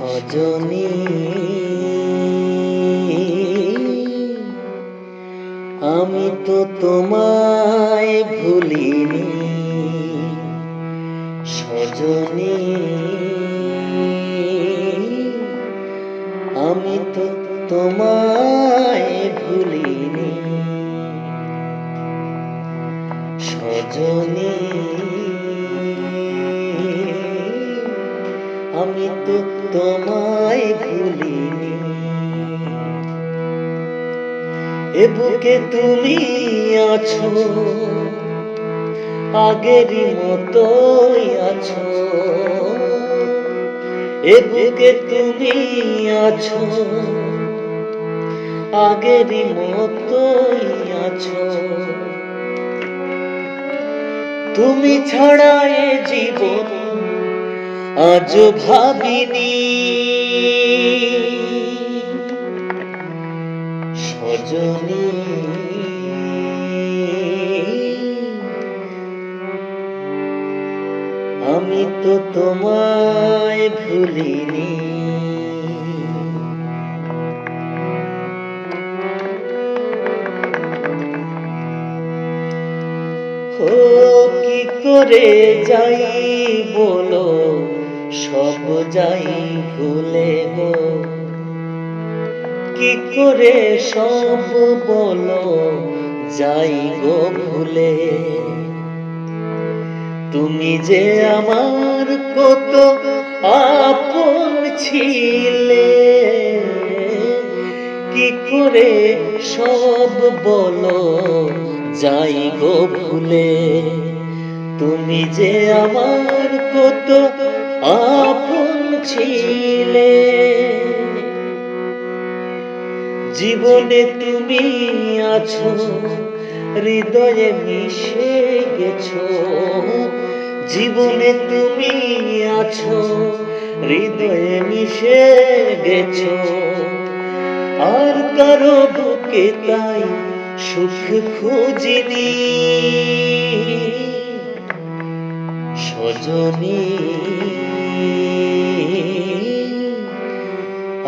সজনী। আমি তো তোমায় ভুলিনি সজনী। আমি তো তোমায় ভুলিনি সজনী। তোমায় ভুলিনি এ বুকে তুমি আছো আগেরই মতোই আছো। এ বুকে তুমি আছো আগেরই মতোই আছো। তুমি ছাড়া এ জীবন আজ ভাবিনি। সজনী। আমি তো তোমায় ভুলিনি। ও কি করে যাই বলো? সব যাই ভুলে গো। কি করে সব বলো, যাই গো ভুলে। তুমি যে আমার কত আপন ছিলে, কি করে সব বলো, যাই গো ভুলে। তুমি যে আমার কত আপন ছিলে। জীবনে তুমি আছো, হৃদয়ে মিশে গেছো। জীবনে তুমি আছো, হৃদয়ে মিশে গেছো। আর কারও বুকে তাই সুখ খুঁজিনি। সজনী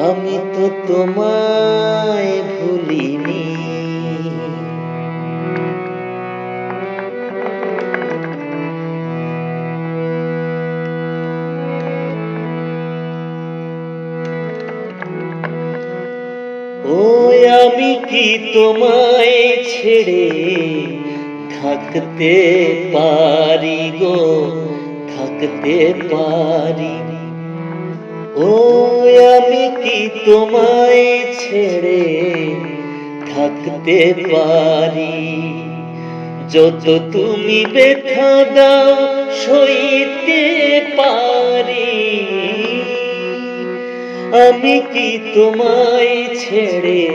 আমি তো তোমায় ভুলিনি। ও আমি কি তোমায় ছেড়ে থাকতে পারি গো? থাকতে পারি ও আমি কি তোমায় ছেড়ে থাকতে পারি? যত তুমি ব্যথা দাও, সইতে পারি। আমি কি তোমায় ছেড়ে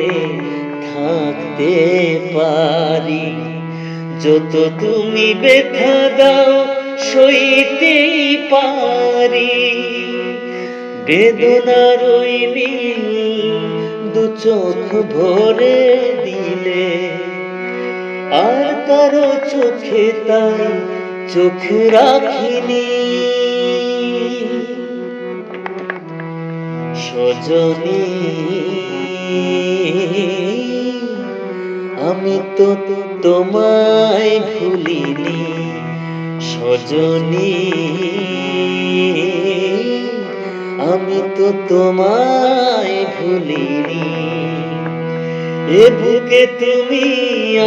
থাকতে পারি? যত তুমি ব্যথা দাও, সইতেই পারি। বেদনা রইনি দু চোখ ভরে দিলে। আর কারও চোখে তাই চোখ রাখিনি। সজনী, আমি তো তোমায় ভুলিনি। সজনী আমি তো তোমায় ভুলিনি। এ বুকে তুমি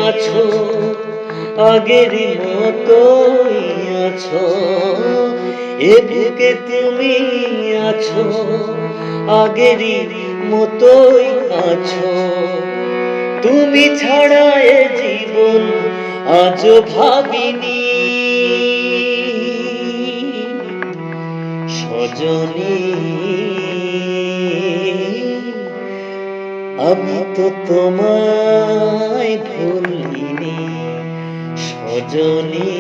আছো, আগের মতোই আছো। এ বুকে তুমি আছো আগেরই মতোই আছো। তুমি ছাড়া এ জীবন আজ ভাবিনি সজনী আমি তো তোমায় ভুলিনি সজনি।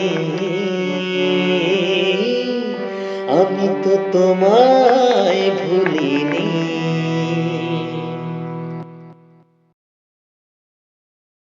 আমি তো তোমায় ভুলিনি।